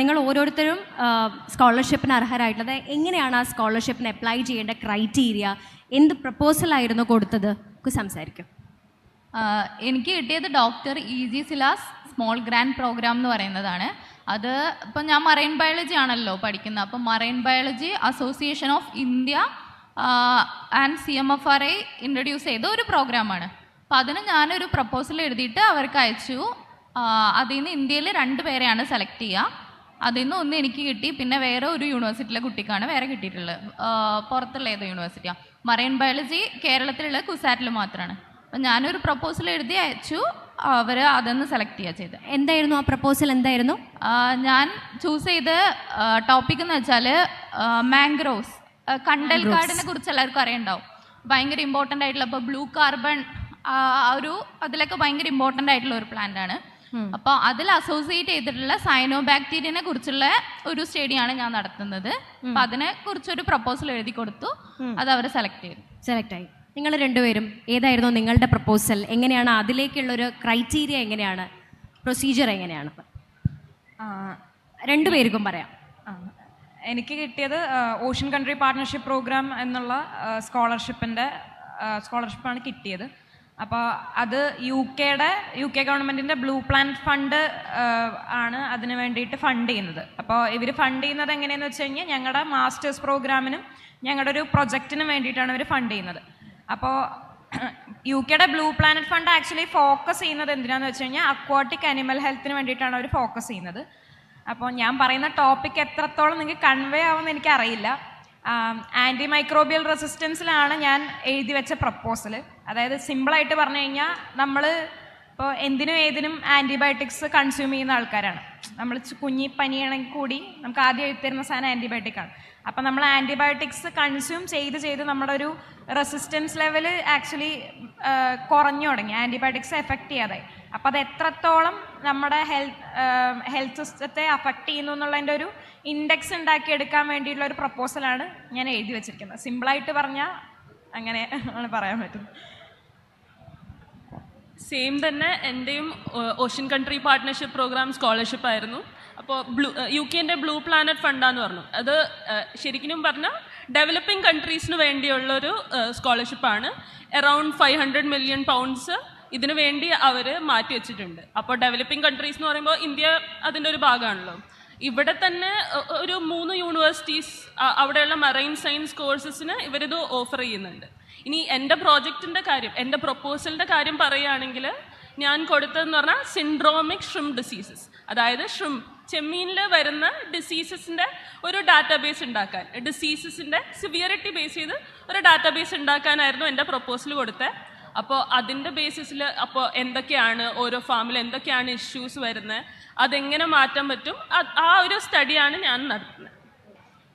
നിങ്ങൾ ഓരോരുത്തരും സ്കോളർഷിപ്പിന് അർഹരായിട്ടുള്ളത് എങ്ങനെയാണ് ആ സ്കോളർഷിപ്പിന് അപ്ലൈ ചെയ്യേണ്ട ക്രൈറ്റീരിയ എന്ത് പ്രപ്പോസൽ ആയിരുന്നു കൊടുത്തത്? സംസാരിക്കും. എനിക്ക് കിട്ടിയത് doctor E C Silas small grant programme എന്ന് പറയുന്നതാണ്. അത് ഇപ്പം ഞാൻ മറൈൻ ബയോളജി ആണല്ലോ പഠിക്കുന്നത്. അപ്പം marine biology association of India and C M F R I introduce ചെയ്ത ഒരു പ്രോഗ്രാമാണ് അപ്പം അതിന് ഞാനൊരു പ്രപ്പോസൽ എഴുതിയിട്ട് അവർക്ക് അയച്ചു. അതിൽ നിന്ന് ഇന്ത്യയിൽ രണ്ട് പേരെയാണ് സെലക്ട് ചെയ്യുക. അതിൽ നിന്ന് ഒന്ന് എനിക്ക് കിട്ടി. പിന്നെ വേറെ ഒരു യൂണിവേഴ്സിറ്റിയിലെ കുട്ടിക്കാണ് വേറെ കിട്ടിയിട്ടുള്ളത്. പുറത്തുള്ള ഏതോ യൂണിവേഴ്സിറ്റിയാണ് മറൈൻ ബയോളജി കേരളത്തിലുള്ള കുസാറ്റിൽ മാത്രമാണ് അപ്പം ഞാനൊരു പ്രപ്പോസൽ എഴുതി അയച്ചു. അവർ അതൊന്ന് സെലക്ട് ചെയ്യുക ചെയ്ത്. എന്തായിരുന്നു ആ പ്രപ്പോസൽ എന്തായിരുന്നു? ഞാൻ ചൂസ് ചെയ്ത ടോപ്പിക് എന്ന് വെച്ചാൽ മാംഗ്രോവ്സ് കണ്ടൽ കാടിനെ കുറിച്ച് എല്ലാവർക്കും അറിയണ്ടാവും. ഭയങ്കര ഇമ്പോർട്ടന്റ് ആയിട്ടുള്ള ഇപ്പോൾ ബ്ലൂ കാർബൺ ഒരു അതിലൊക്കെ ഭയങ്കര ഇമ്പോർട്ടന്റ് ആയിട്ടുള്ള ഒരു പ്ലാന്റ് ആണ്. അപ്പോൾ അതിൽ അസോസിയേറ്റ് ചെയ്തിട്ടുള്ള സൈനോ ബാക്ടീരിയനെ കുറിച്ചുള്ള ഒരു സ്റ്റഡിയാണ് ഞാൻ നടത്തുന്നത്. അപ്പൊ അതിനെ കുറിച്ചൊരു പ്രപ്പോസൽ എഴുതി കൊടുത്തു. അത് അവർ സെലക്ട് ചെയ്തു. സെലക്ട് ആയി. നിങ്ങൾ രണ്ടുപേരും ഏതായിരുന്നു നിങ്ങളുടെ പ്രപ്പോസൽ എങ്ങനെയാണ് അതിലേക്കുള്ള ഒരു ക്രൈറ്റീരിയ എങ്ങനെയാണ്? പ്രൊസീജിയർ എങ്ങനെയാണ്? ആ, രണ്ടുപേർക്കും പറയാം. എനിക്ക് കിട്ടിയത് ഓഷ്യൻ കൺട്രി പാർട്ട്ണർഷിപ്പ് പ്രോഗ്രാം എന്നുള്ള സ്കോളർഷിപ്പിന്റെ സ്കോളർഷിപ്പാണ് കിട്ടിയത്. അപ്പോൾ അത് യു കെയുടെ യു കെ ഗവൺമെന്റിന്റെ ബ്ലൂ പ്ലാനറ്റ് ഫണ്ട് ആണ് അതിന് വേണ്ടിയിട്ട് ഫണ്ട് ചെയ്യുന്നത്. അപ്പോൾ ഇവർ ഫണ്ട് ചെയ്യുന്നത് എങ്ങനെയെന്ന് വെച്ച് കഴിഞ്ഞാൽ ഞങ്ങളുടെ മാസ്റ്റേഴ്സ് പ്രോഗ്രാമിനും ഞങ്ങളുടെ ഒരു പ്രൊജക്റ്റിനും വേണ്ടിയിട്ടാണ് ഇവർ ഫണ്ട് ചെയ്യുന്നത്. അപ്പോൾ യു കെയുടെ blue planet fund actually focus ചെയ്യുന്നത് എന്തിനാന്ന് വെച്ച് കഴിഞ്ഞാൽ അക്വാട്ടിക് അനിമൽ ഹെൽത്തിന് വേണ്ടിയിട്ടാണ് അവർ ഫോക്കസ് ചെയ്യുന്നത്. അപ്പോൾ ഞാൻ പറയുന്ന ടോപ്പിക് എത്രത്തോളം നിങ്ങൾക്ക് കൺവേ ആവുമെന്ന് എനിക്കറിയില്ല. ആന്റി മൈക്രോബിയൽ റെസിസ്റ്റൻസിലാണ് ഞാൻ എഴുതി വെച്ച പ്രപ്പോസൽ അതായത് സിമ്പിളായിട്ട് പറഞ്ഞു കഴിഞ്ഞാൽ നമ്മൾ ഇപ്പോൾ എന്തിനും ഏതിനും ആന്റിബയോട്ടിക്സ് കൺസ്യൂം ചെയ്യുന്ന ആൾക്കാരാണ്. നമ്മൾ കുഞ്ഞി പനിയാണെങ്കിൽ കൂടി നമുക്ക് ആദ്യം എഴുത്തരുന്ന സാധനം ആന്റിബയോട്ടിക്കാണ് അപ്പം നമ്മൾ ആന്റിബയോട്ടിക്സ് കൺസ്യൂം ചെയ്ത് ചെയ്ത് നമ്മുടെ ഒരു റെസിസ്റ്റൻസ് ലെവൽ ആക്ച്വലി കുറഞ്ഞു തുടങ്ങി. ആന്റിബയോട്ടിക്സ് എഫക്റ്റ് ചെയ്യാതായി. അപ്പോൾ അത് എത്രത്തോളം നമ്മുടെ ഹെൽത്ത് ഹെൽത്ത് സിസ്റ്റത്തെ അഫക്റ്റ് ചെയ്യുന്നു എന്നുള്ളതിന്റെ ഒരു ഇൻഡെക്സ് ഉണ്ടാക്കിയെടുക്കാൻ വേണ്ടിയിട്ടുള്ള ഒരു പ്രപ്പോസലാണ് ഞാൻ എഴുതി വെച്ചിരിക്കുന്നത്. സിമ്പിളായിട്ട് പറഞ്ഞാൽ അങ്ങനെ ആണ് പറയാൻ പറ്റുന്നത്. സെയിം തന്നെ എന്റെയും ocean country partnership programme scholarship ആയിരുന്നു. അപ്പോൾ ബ്ലൂ യു കെന്റെ ബ്ലൂ പ്ലാനറ്റ് ഫണ്ടാന്ന് പറഞ്ഞു. അത് ശരിക്കും പറഞ്ഞാൽ ഡെവലപ്പിംഗ് കൺട്രീസിന് വേണ്ടിയുള്ളൊരു സ്കോളർഷിപ്പാണ് around five hundred million pounds ഇതിനു വേണ്ടി അവർ മാറ്റി വെച്ചിട്ടുണ്ട്. അപ്പോൾ ഡെവലപ്പിംഗ് കൺട്രീസ് എന്ന് പറയുമ്പോൾ ഇന്ത്യ അതിന്റെ ഒരു ഭാഗമാണല്ലോ. ഇവിടെ തന്നെ ഒരു മൂന്ന് യൂണിവേഴ്സിറ്റീസ് അവിടെയുള്ള മറൈൻ സയൻസ് കോഴ്സസിന് ഇവരിത് ഓഫർ ചെയ്യുന്നുണ്ട്. ഇനി എന്റെ പ്രോജക്റ്റിന്റെ കാര്യം എന്റെ പ്രൊപ്പോസലിന്റെ കാര്യം പറയുകയാണെങ്കിൽ ഞാൻ കൊടുത്തതെന്ന് പറഞ്ഞാൽ സിൻഡ്രോമിക് ഷ്രിം ഡിസീസസ് അതായത് ഷ്രിം ചെമ്മീനിൽ വരുന്ന ഡിസീസസിന്റെ ഒരു ഡാറ്റാബേസ് ഉണ്ടാക്കാൻ ഡിസീസസിന്റെ സിവിയറിറ്റി ബേസ് ചെയ്ത് ഒരു ഡാറ്റാബേസ് ഉണ്ടാക്കാനായിരുന്നു എന്റെ പ്രൊപ്പോസൽ കൊടുത്തത് അപ്പോൾ അതിന്റെ ബേസിസിൽ അപ്പോൾ എന്തൊക്കെയാണ് ഓരോ ഫാമിൽ എന്തൊക്കെയാണ് ഇഷ്യൂസ് വരുന്നത് അതെങ്ങനെ മാറ്റാൻ പറ്റും ആ ഒരു സ്റ്റഡിയാണ് ഞാൻ നടത്തുന്നത്.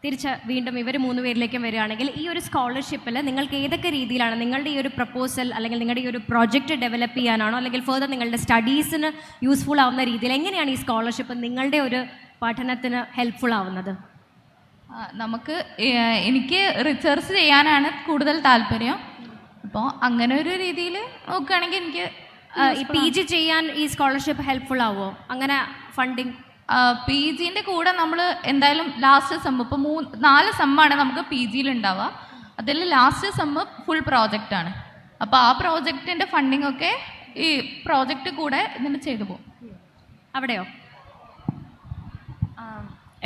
തിരിച്ച് വീണ്ടും ഇവർ മൂന്ന് പേരിലേക്കും വരികയാണെങ്കിൽ ഈ ഒരു സ്കോളർഷിപ്പിൽ നിങ്ങൾക്ക് ഏതൊക്കെ രീതിയിലാണ് നിങ്ങളുടെ ഈ ഒരു പ്രപ്പോസൽ അല്ലെങ്കിൽ നിങ്ങളുടെ ഈ ഒരു പ്രോജക്റ്റ് ഡെവലപ്പ് ചെയ്യാനാണോ അല്ലെങ്കിൽ ഫെർദർ നിങ്ങളുടെ സ്റ്റഡീസിന് യൂസ്ഫുൾ ആവുന്ന രീതിയിൽ എങ്ങനെയാണ് ഈ സ്കോളർഷിപ്പ് നിങ്ങളുടെ ഒരു പഠനത്തിന് ഹെൽപ്ഫുൾ ആവുന്നത്? നമുക്ക് എനിക്ക് റിസർച്ച് ചെയ്യാനാണ് കൂടുതൽ താല്പര്യം. അപ്പോൾ അങ്ങനെ ഒരു രീതിയിൽ നോക്കുകയാണെങ്കിൽ എനിക്ക് പി ജി ചെയ്യാൻ ഈ സ്കോളർഷിപ്പ് ഹെൽപ്ഫുൾ ആവുമോ അങ്ങനെ ഫണ്ടിങ് പി ജിന്റെ കൂടെ നമ്മൾ എന്തായാലും ലാസ്റ്റ് സെമ്മ് ഇപ്പോൾ മൂന്ന് നാല് സെമ്മാണ് നമുക്ക് പി ജിയിൽ ഉണ്ടാവുക അതിൽ ലാസ്റ്റ് സെമ്മ് ഫുൾ പ്രോജക്റ്റാണ് അപ്പോൾ ആ പ്രോജക്റ്റിന്റെ ഫണ്ടിങ് ഒക്കെ ഈ പ്രോജക്റ്റ് കൂടെ ഇതിന് ചെയ്തു പോകും അവിടെയോ?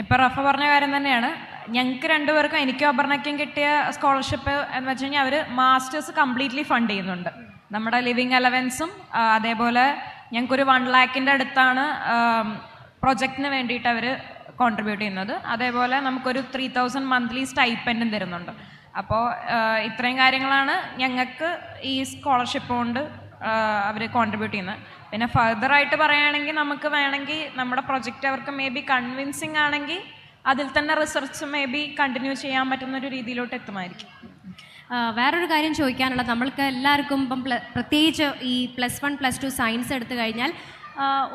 ഇപ്പം റഫ പറഞ്ഞ കാര്യം തന്നെയാണ്. ഞങ്ങൾക്ക് രണ്ടുപേർക്കും എനിക്ക് അപർണയ്ക്കും കിട്ടിയ സ്കോളർഷിപ്പ് എന്ന് വെച്ച് കഴിഞ്ഞാൽ അവർ മാസ്റ്റേഴ്സ് കംപ്ലീറ്റ്ലി ഫണ്ട് ചെയ്യുന്നുണ്ട്. നമ്മുടെ ലിവിങ് അലവൻസും അതേപോലെ ഞങ്ങൾക്കൊരു വൺ ലാക്കിന്റെ അടുത്താണ് പ്രൊജക്റ്റിന് വേണ്ടിയിട്ട് അവർ കോൺട്രിബ്യൂട്ട് ചെയ്യുന്നത്. അതേപോലെ നമുക്കൊരു ത്രീ തൗസൻഡ് മന്ത്ലി സ്റ്റൈപ്പൻഡും തരുന്നുണ്ട്. അപ്പോൾ ഇത്രയും കാര്യങ്ങളാണ് ഞങ്ങൾക്ക് ഈ സ്കോളർഷിപ്പ് കൊണ്ട് അവർ കോൺട്രിബ്യൂട്ട് ചെയ്യുന്നത്. പിന്നെ ഫർദർ ആയിട്ട് പറയുകയാണെങ്കിൽ നമുക്ക് വേണമെങ്കിൽ നമ്മുടെ പ്രൊജക്റ്റ് അവർക്ക് മേ ബി കൺവിൻസിങ് ആണെങ്കിൽ അതിൽ തന്നെ റിസർച്ച് മേ ബി കണ്ടിന്യൂ ചെയ്യാൻ പറ്റുന്ന ഒരു രീതിയിലോട്ട് എത്തുമായിരിക്കും. വേറൊരു കാര്യം ചോദിക്കാനുള്ളത്. നമ്മൾക്ക് എല്ലാവർക്കും ഇപ്പം പ്രത്യേകിച്ച് ഈ plus one plus two science എടുത്തു കഴിഞ്ഞാൽ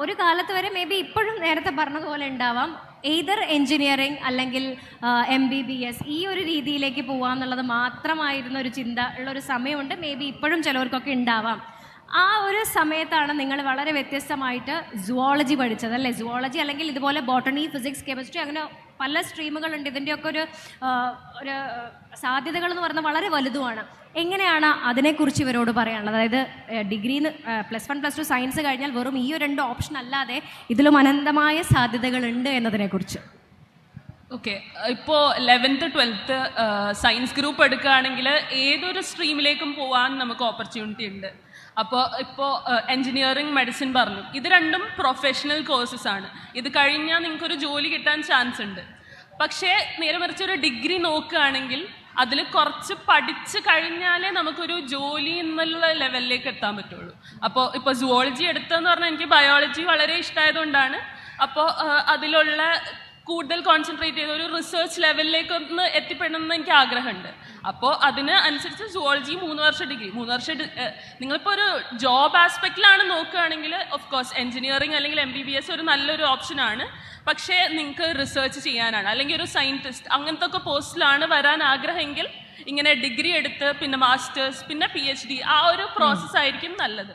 ഒരു കാലത്ത് വരെ മേ ബി ഇപ്പോഴും നേരത്തെ പറഞ്ഞതുപോലെ ഉണ്ടാവാം. എയ്തർ എൻജിനീയറിംഗ് അല്ലെങ്കിൽ എം ബി ബി എസ് ഈ ഒരു രീതിയിലേക്ക് പോവാന്നുള്ളത് മാത്രമായിരുന്ന ഒരു ചിന്ത ഉള്ള ഒരു സമയമുണ്ട്. മേ ബി ഇപ്പോഴും ചിലവർക്കൊക്കെ ഉണ്ടാവാം. ആ ഒരു സമയത്താണ് നിങ്ങൾ വളരെ വ്യത്യസ്തമായിട്ട് സുവോളജി പഠിച്ചത് അല്ലേ? സുവോളജി അല്ലെങ്കിൽ ഇതുപോലെ ബോട്ടണി ഫിസിക്സ് കെമിസ്ട്രി അങ്ങനെ പല സ്ട്രീമുകളുണ്ട്. ഇതിന്റെയൊക്കെ ഒരു ഒരു സാധ്യതകൾ എന്ന് പറയുന്നത് വളരെ വലുതുമാണ്. എങ്ങനെയാണ് അതിനെക്കുറിച്ച് ഇവരോട് പറയാനുള്ളത്? അതായത് ഡിഗ്രിന്ന് plus one plus two science കഴിഞ്ഞാൽ വെറും ഈ രണ്ട് ഓപ്ഷൻ അല്ലാതെ ഇതിലും അനന്തമായ സാധ്യതകളുണ്ട് എന്നതിനെക്കുറിച്ച്. ഓക്കെ. ഇപ്പോൾ ലെവൻത്ത് ട്വൽത്ത് സയൻസ് ഗ്രൂപ്പ് എടുക്കുകയാണെങ്കിൽ ഏതൊരു സ്ട്രീമിലേക്കും പോകാൻ നമുക്ക് ഓപ്പർച്യൂണിറ്റി ഉണ്ട്. അപ്പോൾ ഇപ്പോൾ എൻജിനീയറിംഗ് മെഡിസിൻ പറഞ്ഞു. ഇത് രണ്ടും പ്രൊഫഷണൽ കോഴ്സസ് ആണ്. ഇത് കഴിഞ്ഞാൽ നിങ്ങൾക്കൊരു ജോലി കിട്ടാൻ ചാൻസ് ഉണ്ട്. പക്ഷേ നേരെ മറിച്ച് ഒരു ഡിഗ്രി നോക്കുകയാണെങ്കിൽ അതിൽ കുറച്ച് പഠിച്ച് കഴിഞ്ഞാലേ നമുക്കൊരു ജോലി എന്നുള്ള ലെവലിലേക്ക് എത്താൻ പറ്റുള്ളൂ. അപ്പോൾ ഇപ്പോൾ സുവോളജി എടുത്തതെന്ന് പറഞ്ഞാൽ എനിക്ക് ബയോളജി വളരെ ഇഷ്ടമായതുകൊണ്ടാണ് അപ്പോൾ അതിലുള്ള കൂടുതൽ കോൺസെൻട്രേറ്റ് ചെയ്ത് ഒരു റിസർച്ച് ലെവലിലേക്ക് ഒന്ന് എത്തിപ്പെടണമെന്ന് എനിക്ക് ആഗ്രഹമുണ്ട്. അപ്പോൾ അതിന് അനുസരിച്ച് സുവോളജി മൂന്ന് വർഷ ഡിഗ്രി മൂന്ന് വർഷ നിങ്ങളിപ്പോൾ ഒരു ജോബ് ആസ്പെക്റ്റിലാണ് നോക്കുകയാണെങ്കിൽ ഓഫ് കോഴ്സ് എഞ്ചിനീയറിംഗ് അല്ലെങ്കിൽ എം ബി ബി എസ് ഒരു നല്ലൊരു ഓപ്ഷനാണ് പക്ഷേ നിങ്ങൾക്ക് റിസർച്ച് ചെയ്യാനാണ്. അല്ലെങ്കിൽ ഒരു സയന്റിസ്റ്റ് അങ്ങനത്തെ ഒക്കെ പോസ്റ്റിലാണ് വരാൻ ആഗ്രഹമെങ്കിൽ ഇങ്ങനെ ഡിഗ്രി എടുത്ത് പിന്നെ മാസ്റ്റേഴ്സ് പിന്നെ പി എച്ച് ഡി ആ ഒരു പ്രോസസ്സായിരിക്കും നല്ലത്.